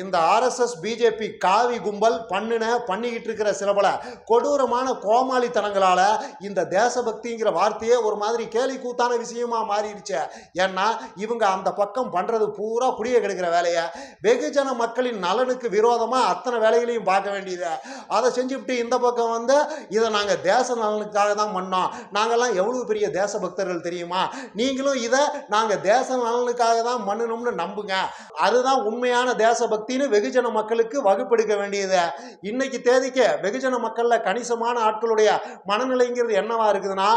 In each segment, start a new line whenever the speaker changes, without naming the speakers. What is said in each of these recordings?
இந்த RSS BJP காவி கும்பல் பண்ணுன பண்ணிக்கிட்டு இருக்கிற சில பல கொடூரமான கோமாளித்தனங்களால் இந்த தேசபக்திங்கிற வார்த்தையே ஒரு மாதிரி கேலி கூத்தான விஷயமா மாறிடுச்சு. ஏன்னா இவங்க அந்த பக்கம் பண்ணுறது பூரா குடிய கெடுக்கிற வேலையை. வெகுஜன மக்களின் நலனுக்கு விரோதமாக அத்தனை வேலைகளையும் பார்க்க வேண்டியது. அதை செஞ்சுவிட்டு இந்த பக்கம் வந்து இதை நாங்கள் தேச நலனுக்காக தான் பண்ணோம். நாங்கள்லாம் எவ்வளோ பெரிய தேசபக்தர்கள் தெரியுமா? நீங்களும் இதை நாங்கள் தேச நலனுக்காக தான் பண்ணணும்னு நம்புங்க. அதுதான் உண்மையான தேசபக்தி. சக்தின்னு வெகுஜன மக்களுக்கு வகுப்பெடுக்க வேண்டியது. இன்னைக்கு தேதிக்கு வெகுஜன மக்கள்ல கணிசமான ஆட்களுடைய மனநிலைங்கிறது என்னவா இருக்குதுன்னா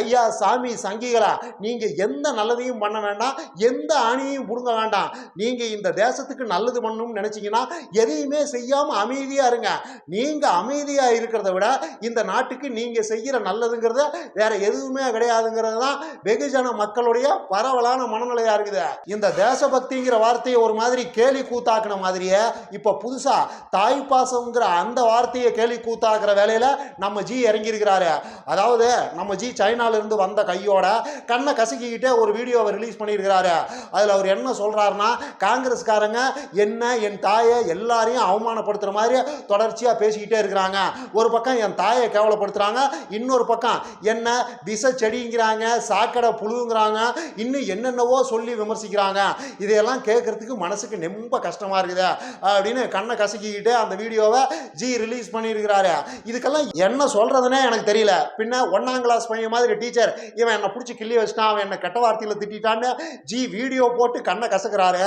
ஐயா சாமி சங்கிகளா நீங்க எந்த நல்லதையும் பண்ண வேண்டாம் எந்த ஆணியையும் புடுங்க வேண்டாம். நீங்க இந்த தேசத்துக்கு நல்லது பண்ணணும்னு நினைச்சீங்கன்னா எதையுமே செய்யாம அமைதியா இருங்க. நீங்க அமைதியா இருக்கிறத விட இந்த நாட்டுக்கு நீங்க செய்யற நல்லதுங்கிறத வேற எதுவுமே கிடையாதுங்கிறது தான் வெகுஜன மக்களுடைய பரவலான மனநிலையா இருக்குது. இந்த தேசபக்திங்கிற வார்த்தையை ஒரு மாதிரி கேலி கூத்தாக்குன மாதிரியே இப்போ புதுசாக தாய் பாசம்ங்கிற அந்த வார்த்தையை கேள்வி கூத்தாக்குற வேலையில் நம்ம ஜி இறங்கியிருக்கிறாரு. அதாவது நம்ம ஜி சைனாலிருந்து வந்த கையோட கண்ணை கசக்கிக்கிட்டே ஒரு வீடியோவை ரிலீஸ் பண்ணியிருக்கிறாரு. அதில் அவர் என்ன சொல்கிறாருன்னா காங்கிரஸ்காரங்க என்ன என் தாயை எல்லாரையும் அவமானப்படுத்துகிற மாதிரி தொடர்ச்சியாக பேசிக்கிட்டே இருக்கிறாங்க. ஒரு பக்கம் என் தாயை கேவலப்படுத்துகிறாங்க இன்னொரு பக்கம் என்ன விச செடிங்கிறாங்க சாக்கடை புழுங்கிறாங்க இன்னும் என்னென்னவோ சொல்லி விமர்சிக்கிறாங்க. இதையெல்லாம் கேட்கறதுக்கு மனசுக்கு ரொம்ப கஷ்டமாக இருக்குது. அப்படின்னு கண்ணை கசக்கிக்கிட்டு அந்த வீடியோவை ஜி ரிலீஸ் பண்ணியிருக்கிறாரு. இதுக்கெல்லாம் என்ன சொல்கிறதுனே எனக்கு தெரியல. பின்ன ஒன்றாம் கிளாஸ் பையன் மாதிரி டீச்சர் இவன் என்னை பிடிச்சி கிள்ளி வச்சுட்டான் அவன் என்னை கெட்ட வார்த்தையில் திட்டான்னு ஜி வீடியோ போட்டு கண்ணை கசக்கிறாரு.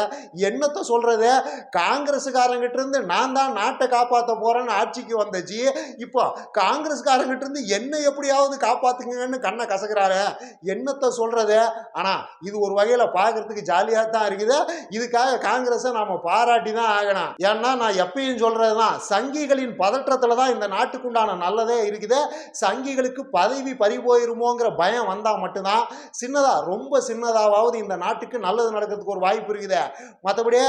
என்னத்த சொல்கிறது காங்கிரஸுக்காரங்கிட்ட இருந்து நான் தான் நாட்டை காப்பாற்ற போறேன்னு ஆட்சிக்கு வந்த ஜி இப்போ காங்கிரஸ்காரங்கிட்ட இருந்து என்ன எப்படியாவது காப்பாத்துங்கன்னு கண்ணை கசக்கிறாரு. என்னத்த சொல்றது? ஆனா இது ஒரு வகையில பார்க்கறதுக்கு ஜாலியா தான் இருக்குது. இதுக்காக காங்கிரஸை நாம பாராட்டி தான் ஆகணும். ஏன்னா நான் எப்பயும் சொல்றதுதான் சங்கிகளின் பதற்றத்துல தான் இந்த நாட்டுக்குண்டான நல்லதே இருக்குது. சங்கிகளுக்கு பதவி பறி போயிருமோங்கிற பயம் வந்தால் மட்டும்தான் சின்னதாக ரொம்ப சின்னதாவது இந்த நாட்டுக்கு நல்லது நடக்கிறதுக்கு ஒரு வாய்ப்பு இருக்குது. மற்றபடி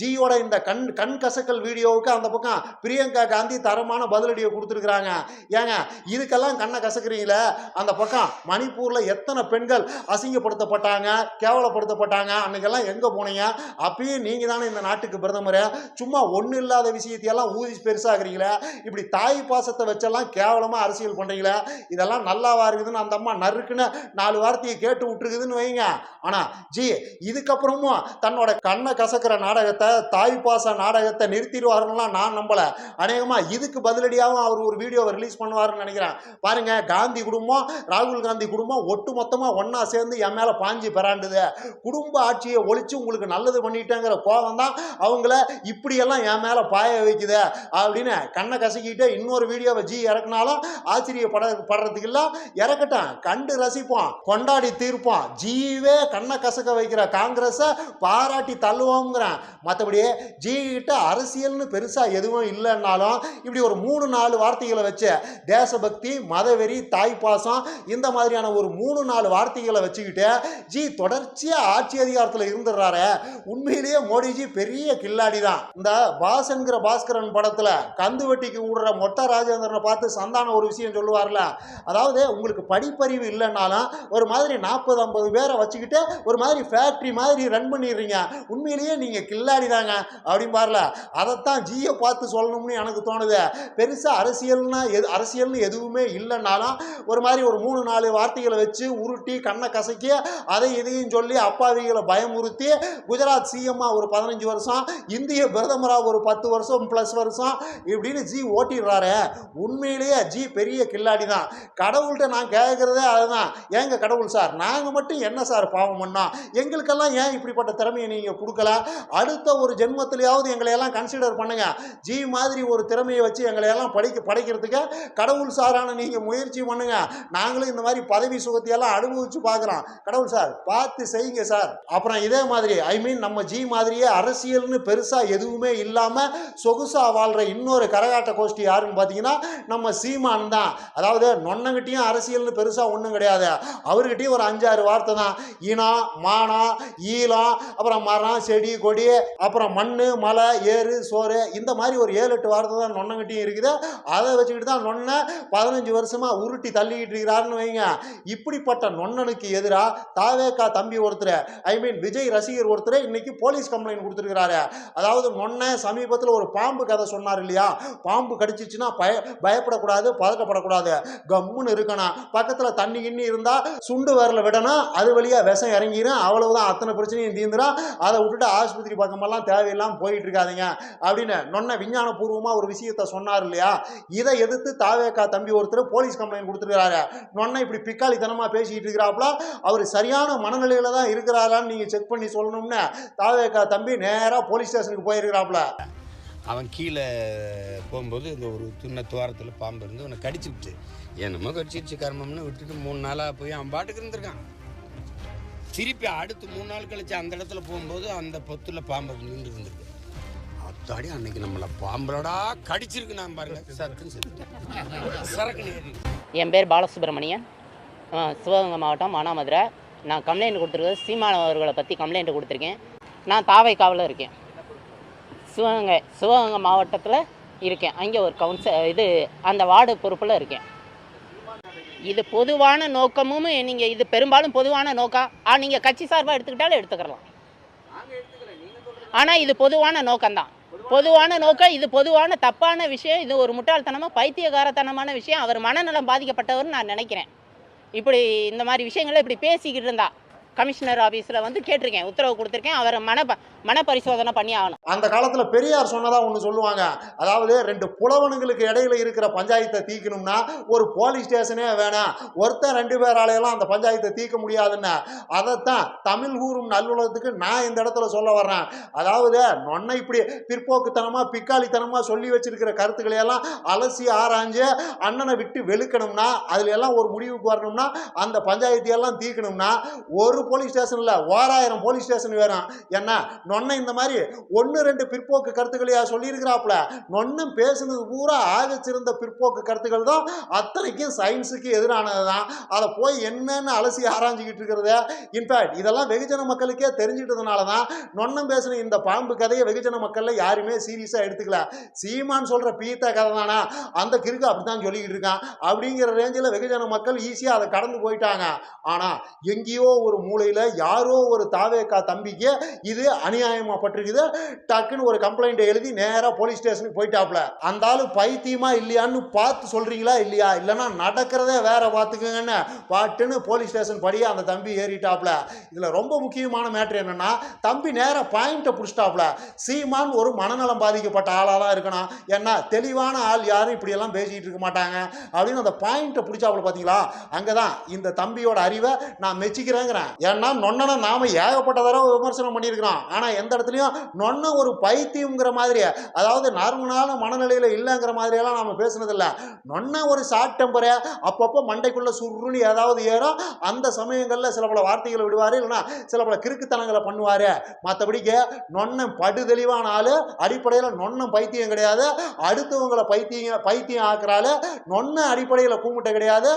ஜியோட இந்த கண் கண் கசக்கல் வீடியோவுக்கு அந்த பக்கம் பிரியங்கா காந்தி தரமான பதிலடியை கொடுத்துருக்குறாங்க. ஏங்க இதுக்கெல்லாம் கண்ணை கசக்குறீங்களே? அந்த பக்கம் மணிப்பூரில் எத்தனை பெண்கள் அசிங்கப்படுத்தப்பட்டாங்க கேவலப்படுத்தப்பட்டாங்க அன்னைக்கெல்லாம் எங்கே போனீங்க? அப்பயும் நீங்கள் தானே இந்த நாட்டுக்கு பிரதமர்? சும்மா ஒன்றும் இல்லாத விஷயத்தையெல்லாம் ஊதி பெருசாகிறீங்களே? இப்படி தாய் பாசத்தை வச்செல்லாம் கேவலமாக அரசியல் பண்ணுறீங்களே இதெல்லாம் நல்லாவா இருக்குதுன்னு அந்த அம்மா நறுக்குன்னு நாலு வார்த்தையை கேட்டு விட்டுருக்குதுன்னு வைங்க. ஆனால் ஜி இதுக்கப்புறமும் தன்னோட கண்ணை கசக்கிற நாடகத்தை தாய் பாச நாடகத்தை நிறுத்திடுவாருலாம் நான் நம்பலை. அநேகமாக இதுக்கு பதிலடியாகவும் அவர் ஒரு வீடியோவை ரிலீஸ் பண்ணுவாருன்னு நினைக்கிறேன். பாருங்க காந்தி குடும்பம் ராகுல் காந்தி குடும்பம் ஒட்டு மொத்தமாக ஒன்றா சேர்ந்து என் மேலே பாஞ்சி பெறாண்டுது குடும்ப ஆட்சியை ஒழிச்சு உங்களுக்கு நல்லது பண்ணிட்டேங்கிற கோபம் தான் அவங்கள இப்படியெல்லாம் என் மேல பாய வைக்குது அப்படின்னு கண்ணை கசக்கிட்டு இன்னொரு வீடியோவை ஜி இறக்குனாலும் ஆச்சரியப்பட படுறதுக்கு இல்லை இறக்கட்டும். கண்டு ரசிப்போம் கொண்டாடி தீர்ப்போம். ஜீவே கண்ணை கசக்க வைக்கிற காங்கிரஸை பாராட்டி தள்ளுவோங்கிறேன். மற்றபடி ஜி கிட்ட அரசியல்னு பெருசா எதுவும் இல்லைன்னாலும் இப்படி ஒரு மூணு நாலு வார்த்தைகளை வச்சு தேசபக்தி மதவெறி தாய்ப்பாசம் இந்த மாதிரியான ஒரு மூணு நாலு வார்த்தைகளை வச்சுக்கிட்டு ஜி தொடர்ச்சியா ஆட்சி அதிகாரத்தில் இருந்துடுறாரு. உண்மையிலேயே மோடிஜி பெரிய கில்லாடி தான் இந்த பாசன்கிற பாஸ்கரன் படத்துல கந்து வெட்டிக்கு விடுற மொட்டை ராஜேந்திரனை பார்த்து சந்தானம் ஒரு விஷயம் சொல்லுவார்ல. அதாவது உங்களுக்கு படிப்பறிவு இல்லைன்னாலும் ஒரு மாதிரி நாற்பது ஐம்பது பேரை வச்சுக்கிட்டு ஒரு மாதிரி ஃபேக்ட்ரி மாதிரி ரன் பண்ணிடுறீங்க. உண்மையிலேயே நீங்க கில்லாடி தாங்க. அப்படிம்பார்ல அதைத்தான் ஜியை பார்த்து சொல்லணும்னு எனக்கு தோணுது. பெருசா அரசியல்னா எது அரசியல்னு எதுவுமே இல்லைன்னாலும் ஒரு மாதிரி ஒரு மூணு நாலு வார்த்தைகளை வச்சு உருட்டி கண்ணை கசக்கி அதை இதையும் சொல்லி அப்பாவிகளை பயமுறுத்தி குஜராத் சிஎம்மா ஒரு பதினஞ்சு வருஷம் இந்திய பிரதமராக ஒரு பத்து வருஷம் ப்ளஸ் வருஷம் இப்படின்னு ஜி ஓட்டிடுறாரு. உண்மையிலேயே ஜி பெரிய கில்லாடி தான் கடவுள்கிட்ட நான் கேட்குறதே அதுதான். ஏங்க கடவுள் சார்? நாங்கள் மட்டும் என்ன சார் பாவம் பண்ணோம் எங்களுக்கெல்லாம் ஏன் இப்படிப்பட்ட திறமையை நீங்கள் கொடுக்கல? அடுத்த ஒரு ஜென்மத்திலேயாவது எங்களை எல்லாம் கன்சிடர் பண்ணுங்க. ஜி மாதிரி ஒரு திறமையை வச்சு எங்களை எல்லாம் படிக்க படைக்கிறதுக்கு கடவுள் சாரான நீங்கள் முயற்சி பண்ணுங்க. நாங்களும் இந்த மாதிரி பதவி சுகத்தையெல்லாம் அனுபவிச்சு பார்க்குறோம். கடவுள் சார் பார்த்து செய்யுங்க சார். அப்புறம் இதே மாதிரி ஐ மீன் நம்ம ஜி மாதிரியே அரசியல்னு பெருசாக எதுவுமே இல்லாமல் சொகுசா வாழ்கிற இன்னொரு கரகாட்ட கோஷ்டி யாருன்னு பார்த்தீங்கன்னா நம்ம சீமான் தான். அதாவது நொன்னங்கிட்டையும் அரசியல்னு பெருசாக ஒன்றும் கிடையாது. அவர்கிட்டயும் ஒரு அஞ்சாறு வார்த்தை தான். இனம் மானம் ஈலம் அப்புறம் மரம் செடி கொடி அப்புறம் மண் மலை ஏறு சோறு இந்த மாதிரி ஒரு ஏழு எட்டு வார்த்தை தான் நொன்னங்கிட்டையும் இருக்குது. அதை வச்சுக்கிட்டு தான் நொன்னை பதினஞ்சு வருஷமா உருட்டி தள்ளிக்கிட்டு இருக்கிறாருன்னு வைங்க. இப்படிப்பட்ட நொன்னனுக்கு எதிராக தாவேக்கா தம்பி ஒருத்தர் ஐ மீன் விஜய் ரசிகர் ஒருத்தர் இன்னைக்கு போலீஸ் கம்ப்ளைண்ட் கொடுத்துருக்கிறாரு. அதாவது அதாவது முன்ன சமீபத்தில் ஒரு பாம்பு கதை சொன்னார் இல்லையா? பாம்பு கடிச்சிச்சுன்னா பய பயப்படக்கூடாது பதக்கப்படக்கூடாது கம்முன்னு இருக்கணும். பக்கத்தில் தண்ணி கிண்ணி இருந்தால் சுண்டு வரல விடணும். அது வழியாக விஷம் இறங்கிடும் அவ்வளவுதான். அத்தனை பிரச்சனையும் தீந்துடும் அதை விட்டுட்டு ஆஸ்பத்திரி பக்கமெல்லாம் தேவையில்லாமல் போயிட்டு இருக்காதீங்க அப்படின்னு நொன்ன விஞ்ஞானபூர்வமாக ஒரு விஷயத்த சொன்னார் இல்லையா? இதை எதிர்த்து தாவேக்கா தம்பி ஒருத்தர் போலீஸ் கம்ப்ளைண்ட் கொடுத்துருக்காரு நொன்ன இப்படி பிக்காளித்தனமாக பேசிக்கிட்டு இருக்கிறாப்புல அவர் சரியான மனநிலையில் தான் இருக்கிறாரான்னு நீங்கள் செக் பண்ணி சொல்லணும்னு தாவேக்கா தம்பி நேராக போலீஸ் ஸ்டேஷனுக்கு போயிருக்கிறாப்புல.
அவன் கீழே போகும்போது இந்த ஒரு சின்ன துவாரத்தில் பாம்பு இருந்து அவனை கடிச்சு விட்டு என்னமோ கடிச்சிருச்சு கர்மம்னு விட்டுட்டு மூணு நாளாக போய் அவன் பாட்டுக்கு இருந்திருக்கான். திருப்பி அடுத்து மூணு நாள் கழிச்சு அந்த இடத்துல போகும்போது அந்த பொத்துல பாம்பு நின்று இருந்திருக்கு. அத்தாடி அன்னைக்கு நம்மளை பாம்பளடா கடிச்சிருக்கு நான் பாருங்க. செத்து சரக்கு
என் பேர் பாலசுப்ரமணியன். சிவகங்கை மாவட்டம் மானாமதுரை. நான் கம்ப்ளைண்ட் கொடுத்துருக்கேன் சீமான் அவர்களை பற்றி கம்ப்ளைண்ட் கொடுத்துருக்கேன். நான் தாவைக்காவில் இருக்கேன். சிவகங்கை சிவகங்கை மாவட்டத்தில் இருக்கேன். அங்கே ஒரு கவுன்சில் இது அந்த வார்டு பொறுப்பில் இருக்கேன். இது பொதுவான நோக்கமும் நீங்கள் இது பெரும்பாலும் பொதுவான நோக்கம் ஆ நீங்கள் கட்சி சார்பாக எடுத்துக்கிட்டாலும் எடுத்துக்கலாம் ஆனால் இது பொதுவான நோக்கம்தான். பொதுவான நோக்கம் இது பொதுவான தப்பான விஷயம் இது ஒரு முட்டாள்தனமாக பைத்தியகாரத்தனமான விஷயம். அவர் மனநலம் பாதிக்கப்பட்டவர்னு நான் நினைக்கிறேன். இப்படி இந்த மாதிரி விஷயங்களை இப்படி பேசிக்கிட்டு இருந்தா கமிஷனர் ஆஃபீஸில் வந்து கேட்டிருக்கேன் உத்தரவு கொடுத்துருக்கேன். அவரை மன ப- மன பரிசோதனை பண்ணி ஆகணும்
அந்த காலத்தில் பெரியார் சொன்னதாக ஒன்று சொல்லுவாங்க. அதாவது ரெண்டு புலவனுங்களுக்கு இடையில இருக்கிற பஞ்சாயத்தை தீக்கணும்னா ஒரு போலீஸ் ஸ்டேஷனே வேணாம். ஒருத்தன் ரெண்டு பேராலையெல்லாம் அந்த பஞ்சாயத்தை தீர்க்க முடியாதுன்னு. அதைத்தான் தமிழ் கூறும் நல்லுலகத்துக்கு நான் இந்த இடத்துல சொல்ல வர்றேன். அதாவது நொன்னை இப்படி பிற்போக்குத்தனமாக பிக்காளித்தனமாக சொல்லி வச்சிருக்கிற கருத்துக்களை எல்லாம் அலசி ஆராய்ஞ்சு அண்ணனை விட்டு வெளுக்கணும்னா அதுல எல்லாம் ஒரு முடிவுக்கு வரணும்னா அந்த பஞ்சாயத்தை எல்லாம் தீர்க்கணும்னா ஒரு போலீஸ் ஸ்டேஷனில் ஓராயிரம் போலீஸ் ஸ்டேஷன் வேணும். என்ன நொன்னை இந்த மாதிரி ஒன்று ரெண்டு பிற்போக்கு கருத்துக்களையா சொல்லியிருக்கிறாப்புல. நொன்னும் பேசுனது பூரா ஆகச்சிருந்த பிற்போக்கு கருத்துக்கள் தான். அத்தனைக்கும் சயின்ஸுக்கு எதிரானது தான் அதை போய் என்னன்னு அலசி ஆராய்ஞ்சிக்கிட்டு இருக்கிறது. இன்ஃபேக்ட் இதெல்லாம் வெகுஜன மக்களுக்கே தெரிஞ்சிட்டதுனால தான் நொன்னும் பேசின இந்த பாம்பு கதையை வெகுஜன மக்களில் யாருமே சீரியஸாக எடுத்துக்கல. சீமான் சொல்கிற பீத்த கதை தானா அந்த கிறுக்கு அப்படி தான் சொல்லிக்கிட்டு இருக்கான். அப்படிங்கிற ரேஞ்சில் வெகுஜன மக்கள் ஈஸியாக அதை கடந்து போயிட்டாங்க. ஆனால் எங்கேயோ ஒரு மூலையில் யாரோ ஒரு தாவேக்கா தம்பிக்கு இது அநியாயமாக பட்டிருக்குது டக்குன்னு ஒரு கம்ப்ளைண்ட்டை எழுதி நேராக போலீஸ் ஸ்டேஷனுக்கு போயிட்டாப்புல. அந்த ஆள் பைத்தியமா இல்லையான்னு பார்த்து சொல்கிறீங்களா இல்லையா? இல்லைன்னா நடக்கிறதே வேற பார்த்துக்குங்கன்னு பாட்டுன்னு போலீஸ் ஸ்டேஷன் படியே அந்த தம்பி ஏறிட்டாப்புல. இதில் ரொம்ப முக்கியமான மேட்ரு என்னன்னா தம்பி நேராக பாயிண்ட்டை பிடிச்சிட்டாப்புல. சீமான் ஒரு மனநலம் பாதிக்கப்பட்ட ஆளாக தான் இருக்கணும். ஏன்னா தெளிவான ஆள் யாரும் இப்படியெல்லாம் பேசிக்கிட்டு இருக்க மாட்டாங்க. அப்படின்னு அந்த பாயிண்ட்டை பிடிச்சாப்புல பார்த்தீங்களா அங்கே தான் இந்த தம்பியோட அறிவை நான் மெச்சிக்கிறேங்கிறேன். ஏன்னா நொன்னனை நாம ஏகப்பட்ட தடவை விமர்சனம் பண்ணியிருக்கிறோம். ஆனால் எந்த இடத்துலையும் நொன்னு ஒரு பைத்தியங்கிற மாதிரி அதாவது நார்மலான மனநிலையில் இல்லைங்கிற மாதிரியெல்லாம் நம்ம பேசுனதில்லை. நொன்ன ஒரு ஷார்ட் டெம்பரை அப்பப்போ மண்டைக்குள்ளே சுருணி ஏதாவது ஏறும். அந்த சமயங்களில் சில பல வார்த்தைகளை விடுவார் இல்லைன்னா சில பல கிறுக்குத்தனங்களை பண்ணுவார். மற்றபடிக்கு நொன்னம் படு தெளிவான ஆள் அடிப்படையில் நொன்னம் பைத்தியம் கிடையாது. அடுத்தவங்களை பைத்தியம் பைத்தியம் ஆக்குறாள் நொன்ன அடிப்படையில் கூமுட்டை கிடையாது.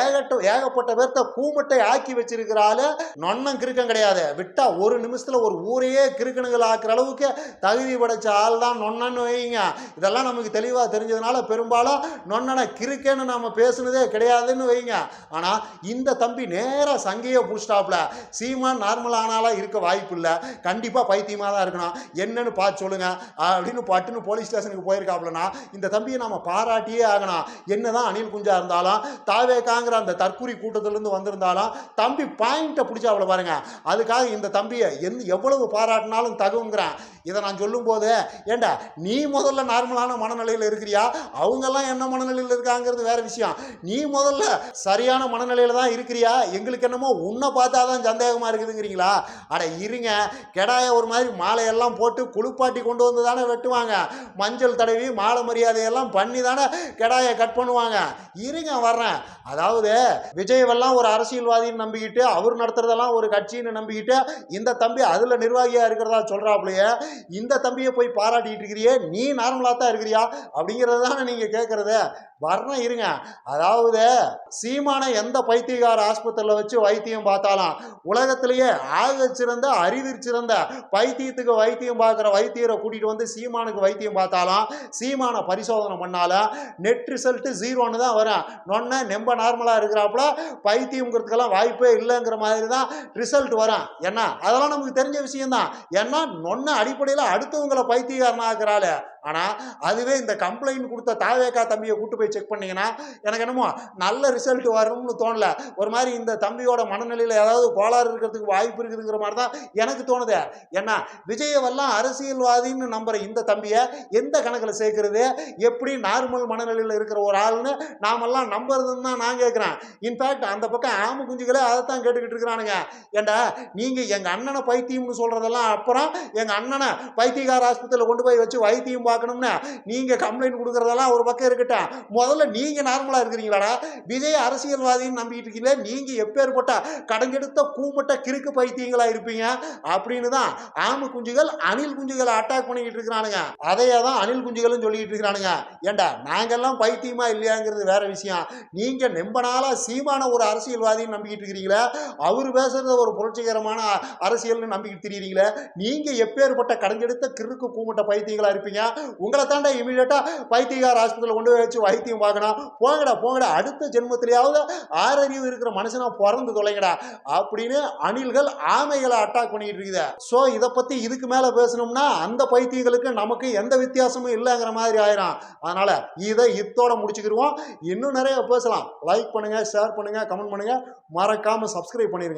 ஏகட்ட ஏகப்பட்ட பேர்த்த கூமுட்டை ஆக்கி வச்சிருக்கிறாள் நொன்னம் கிறுக்கம் கிடையாது. விட்டால் ஒரு நிமிஷத்தில் ஒரு ஊரையே கிறுக்கணுகள் ஆக்குற அளவுக்கு தகுதி படைச்ச ஆள் தான் நொன்னன்னு வைங்க. இதெல்லாம் நமக்கு தெளிவாக தெரிஞ்சதுனால பெரும்பாலும் நொன்னனை கிறுக்கேன்னு நம்ம பேசுனதே கிடையாதுன்னு வைங்க. ஆனால் இந்த தம்பி நேராக சங்கையை பிடிச்சிட்டாப்புல சீமான் நார்மல் இருக்க வாய்ப்பு இல்லை கண்டிப்பாக பைத்தியமாக தான் இருக்கணும். என்னன்னு பார்த்து சொல்லுங்க. அப்படின்னு பட்டுன்னு போலீஸ் ஸ்டேஷனுக்கு போயிருக்காப்புலனா இந்த தம்பியை நம்ம பாராட்டியே ஆகணும். என்னதான் அனில் குஞ்சா இருந்தாலும் தாவேக்காங்கிற அந்த தற்கூரி கூட்டத்திலேருந்து வந்திருந்தாலும் தம்பி பாயிண்ட்டை பிடிச்சாப்புல பாருங்க. அதுக்காக இந்த தம்பியை எந்த எவ்வளவு பாராட்டினாலும் தகுங்கிறேன். இதை நான் சொல்லும்போது ஏண்டா நீ முதல்ல நார்மலான மனநிலையில் இருக்கிறியா? அவங்கெல்லாம் என்ன மனநிலையில் இருக்காங்கிறது வேற விஷயம். நீ முதல்ல சரியான மனநிலையில் தான் இருக்கிறியா? எங்களுக்கு என்னமோ உன்னை பார்த்தா தான் சந்தேகமாக இருக்குதுங்கிறீங்களா? அட இருங்க கெடாய ஒரு மாதிரி மாலையெல்லாம் போட்டு குளிப்பாட்டி கொண்டு வந்து தானே வெட்டுவாங்க. மஞ்சள் தடவி மாலை மரியாதையெல்லாம் பண்ணி தானே கெடாயை கட் பண்ணுவாங்க. இருங்க வர்றேன். அதாவது விஜயவெல்லாம் ஒரு அரசியல்வாதின்னு நம்பிக்கிட்டு அவர் நடத்துறதெல்லாம் ஒரு கட்சின்னு நம்பிக்கிட்டு இந்த தம்பி அதில் நிர்வாகியாக இருக்கிறதா சொல்கிறாப்புலையே இந்த தம்பியை போய் பாராட்டிட்டு இருக்கிறியே நீ நார்மலாக தான் இருக்கிறியா? அப்படிங்கிறது தானே நீங்கள் கேட்குறத. வர்ணம் இருங்க. அதாவது சீமானை எந்த பைத்தியகார ஆஸ்பத்திரியில் வச்சு வைத்தியம் பார்த்தாலும்? உலகத்திலேயே ஆக சிறந்த அறிவிற் சிறந்த பைத்தியத்துக்கு வைத்தியம் பார்க்குற வைத்தியரை கூட்டிகிட்டு வந்து சீமானுக்கு வைத்தியம் பார்த்தாலும். சீமானை பரிசோதனை பண்ணாலும் நெட் ரிசல்ட்டு ஜீரோன்னு தான் வரும். நொன்ன நெம்ப நார்மலாக இருக்கிறாப்புல பைத்தியங்கிறதுக்கெல்லாம் வாய்ப்பே இல்லைங்கிற மாதிரி தான் ரிசல்ட் வரும். என்ன? அதெல்லாம் நமக்கு தெரிஞ்ச விஷயம்தான். ஏன்னா நொன்ன அடிப்படையில் அடுத்தவங்களை பைத்தியக்காரனாக்குறாள். ஆனால் அதுவே இந்த கம்ப்ளைண்ட் கொடுத்த தாவேக்கா தம்பியை கூட்டு போய் செக் பண்ணிங்கன்னா எனக்கு என்னமோ நல்ல ரிசல்ட் வரும்னு தோணல. ஒரு மாதிரி இந்த தம்பியோட மனநிலையில் ஏதாவது கோளாறு இருக்கிறதுக்கு வாய்ப்பு இருக்குதுங்கிற மாதிரி தான் எனக்கு தோணுது. ஏன்னா விஜயவெல்லாம் அரசியல்வாதின்னு நம்புற இந்த தம்பியை எந்த கணக்கில் சேர்க்கறது? எப்படி நார்மல் மனநிலையில் இருக்கிற ஒரு ஆள்னு நாமெல்லாம் நம்புறதுன்னு தான் நான் கேட்குறேன் இன்ஃபேக்ட் அந்த பக்கம் ஆம குஞ்சுகளே அதை தான் கேட்டுக்கிட்டு இருக்கிறானுங்க. ஏண்டா நீங்கள் எங்கள் அண்ணனை பைத்தியம்னு சொல்கிறதெல்லாம் அப்புறம் எங்கள் அண்ணனை பைத்தியக்கார ஆஸ்பத்திரியில் கொண்டு போய் வச்சு வைத்தியம் பார்க்கணும்னு. நீங்கள் கம்ப்ளைண்ட் கொடுக்குறதெல்லாம் ஒரு பக்கம் இருக்கட்டும். முதல்ல நீங்கள் நார்மலாக இருக்கிறீங்களாடா. விஜய் அரசியல்வாதின்னு நம்பிக்கிட்டு இருக்கீங்களே நீங்கள் எப்பேற்பட்ட கடங்கெடுத்த கூமட்ட கிறுக்கு பைத்தியங்களா இருப்பீங்க? அப்படின்னு தான் ஆமை குஞ்சுகள் அணில் குஞ்சுகளை அட்டாக் பண்ணிக்கிட்டு இருக்கிறானுங்க. அதையே தான் அணில் குஞ்சுகளும் சொல்லிக்கிட்டு இருக்கிறானுங்க. ஏண்டா நாங்கெல்லாம் பைத்தியமா இல்லையாங்கிறது வேற விஷயம். நீங்கள் நெம்ப நாளாக சீமான ஒரு அரசியல்வாதின்னு நம்பிக்கிட்டு இருக்கிறீங்களே அவர் பேசுறது ஒரு புரட்சிகரமான அரசியல்னு நம்பிக்கிட்டு தெரியுறீங்களே நீங்கள் எப்பேற்பட்ட கடங்கெடுத்த கிறுக்கு கூமட்ட பைத்தியங்களா இருப்பீங்க? உங்களை தாண்டா இமீடியட்டாக வைத்தியகார் ஆஸ்பத்திரியில் கொண்டு போய் வச்சு வைத்தியம் பார்க்கணும். போங்கடா போங்கடா. அடுத்த ஜென்மத்திலேயாவது ஆறறிவு இருக்கிற மனுஷனா பிறந்து தொலைங்கடா அப்படின்னு அணில்கள் ஆமைகளை அட்டாக் பண்ணிட்டு இருக்குது. ஸோ இதை பற்றி இதுக்கு மேலே பேசணும்னா அந்த பைத்தியங்களுக்கு நமக்கு எந்த வித்தியாசமும் இல்லைங்கிற மாதிரி ஆயிரும். அதனால இதை இத்தோட முடிச்சுக்கிடுவோம் இன்னும் நிறைய பேசலாம். லைக் பண்ணுங்க ஷேர் பண்ணுங்க கமெண்ட் பண்ணுங்க. மறக்காம சப்ஸ்கிரைப் பண்ணிருங்க.